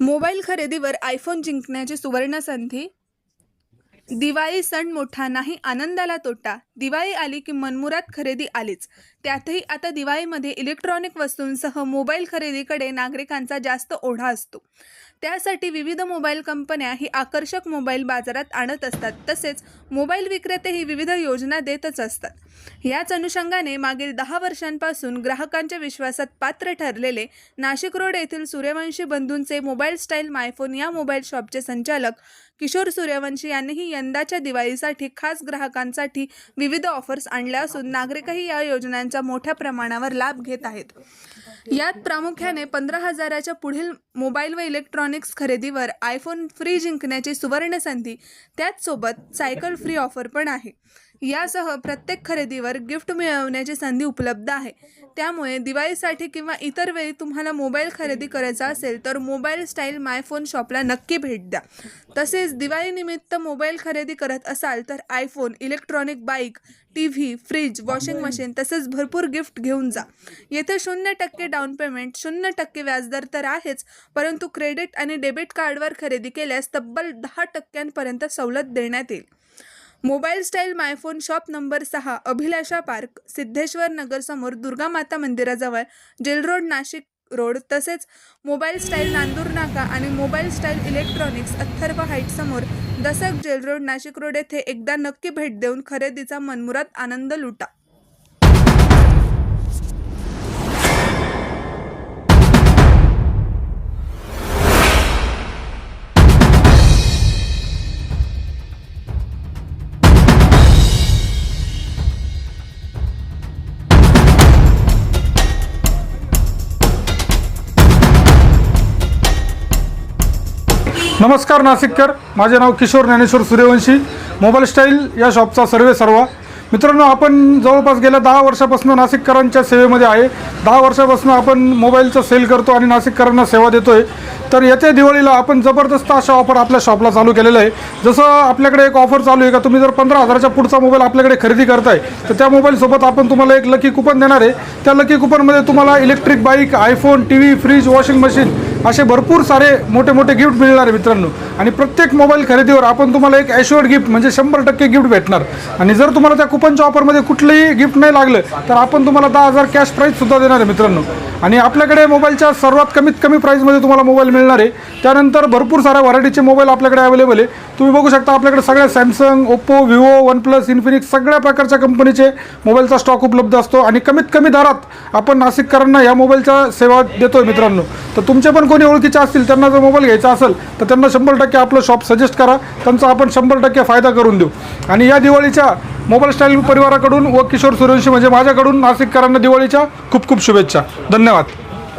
Mobile खरेदीवर iPhone जिंकण्याची सुवर्णसंधी दिवाळी सण मोठा नाही आनंदाला तोटा. दिवाळी आली की मनमुरात खरेदी आलीच. त्यातही आता दिवाळीमध्ये इलेक्ट्रॉनिक वस्तूंसह मोबाईल खरेदीकडे नागरिकांचा जास्त ओढा असतो. त्यासाठी विविध मोबाईल कंपन्या ही आकर्षक मोबाईल बाजारात आणत असतात. तसेच मोबाईल विक्रेतेही विविध योजना देतच असतात. याच अनुषंगाने मागील दहा वर्षांपासून ग्राहकांच्या विश्वासात पात्र ठरलेले नाशिक रोड येथील सूर्यवंशी बंधूंचे मोबाईल स्टाईल मायफोन या मोबाईल शॉपचे संचालक किशोर सूर्यवंशी यांनीही यंदाच्या दिवाळीसाठी खास ग्राहकांसाठी विविध ऑफर्स आणल्या असून नागरिकही या योजनांचा मोठ्या प्रमाणावर लाभ घेत आहेत. यात प्रामुख्याने पंधरा हजाराच्या पुढील मोबाईल व इलेक्ट्रॉनिक्स खरेदीवर आयफोन फ्री जिंकण्याची सुवर्ण संधी त्याचसोबत सायकल फ्री ऑफर पण आहे. यासह प्रत्येक खरेदीवर गिफ्ट मिळवण्याची संधी उपलब्ध आहे. त्यामुळे दिवाळीसाठी किंवा इतर वेळी तुम्हाला मोबाईल खरेदी करायचा असेल तर मोबाईल स्टाईल मायफोन शॉपला नक्की भेट द्या. तसेच दिवाळीनिमित्त मोबाईल खरेदी करत असाल तर iPhone electronic bike T V fridge washing machine तसेच भरपूर गिफ्ट घेऊन जा. येथे शून्य टक्के डाऊन पेमेंट शून्य टक्के व्याजदर तर आहेच परंतु क्रेडिट आणि डेबिट कार्डवर खरेदी केल्यास तब्बल दहा टक्क्यांपर्यंत सवलत देण्यात येईल. Mobile style my phone shop number सहा अभिलाषा पार्क सिद्धेश्वर नगरसमोर दुर्गा माता मंदिराजवळ जेल रोड नाशिक रोड तसेच मोबाईल स्टाईल नांदूर नाका आणि मोबाईल स्टाईल इलेक्ट्रॉनिक्स अथर्व हाईटसमोर Dasak jail road Nashik road येथे एकदा नक्की भेट देऊन खरेदीचा मनमुरात आनंद लुटा. नमस्कार नाशिककर. माझे नाव किशोर ज्ञानेश्वर सूर्यवंशी. मोबाईल स्टाईल या शॉपचा सर्वे सर्वा. मित्रांनो आपण जवळपास गेल्या दहा वर्षापासून नाशिककरांच्या सेवेमध्ये आहे. दहा वर्षापासून आपण मोबाईलचं सेल करतो आणि नाशिककरांना सेवा देतो आहे तर येत्या दिवाळीला आपण जबरदस्त अशा ऑफर आपल्या शॉपला चालू केलेलं आहे. जसं आपल्याकडे एक ऑफर चालू आहे का तुम्ही जर पंधरा हजाराच्या पुढचा मोबाईल आपल्याकडे खरेदी करताय तर त्या मोबाईलसोबत आपण तुम्हाला एक लकी कुपन देणार आहे. त्या लकी कुपनमध्ये तुम्हाला electric bike iPhone T V fridge washing machine असे भरपूर सारे मोठे मोठे गिफ्ट मिळणार आहे मित्रांनो. आणि प्रत्येक मोबाईल खरेदीवर आपण तुम्हाला एक ॲश्युअर्ड गिफ्ट म्हणजे शंभर टक्के गिफ्ट भेटणार. आणि जर तुम्हाला त्या कुपनच्या ऑफरमध्ये कुठलंही गिफ्ट नाही लागलं तर आपण तुम्हाला दहा हजार कॅश प्राईजसुद्धा देणार आहे मित्रांनो. आणि आपल्याकडे मोबाईलच्या सर्वात कमीत कमी प्राईजमध्ये तुम्हाला मोबाईल मिळणार आहे. त्यानंतर भरपूर साऱ्या व्हरायटीचे मोबाईल आपल्याकडे अवेलेबल आहे. तुम्ही बघू शकता आपल्याकडे सगळ्या Samsung Oppo Vivo OnePlus Infinix सगळ्या प्रकारच्या कंपनीचे मोबाईलचा स्टॉक उपलब्ध असतो. आणि कमीत कमी दरात आपण नाशिककरांना या मोबाईलच्या सेवा देतोय मित्रांनो. तर तुमचे पण कोणी ओळखीचे असतील त्यांना जर मोबाईल घ्यायचा असेल तर त्यांना शंभर टक्के आपलं शॉप सजेस्ट करा. त्यांचा आपण शंभर टक्के फायदा करून देऊ. आणि या दिवाळीच्या मोबाईल स्टाईल परिवाराकडून व किशोर सूर्यवंशी म्हणजे माझ्याकडून नाशिककरांना दिवाळीच्या खूप खूप शुभेच्छा. धन्यवाद.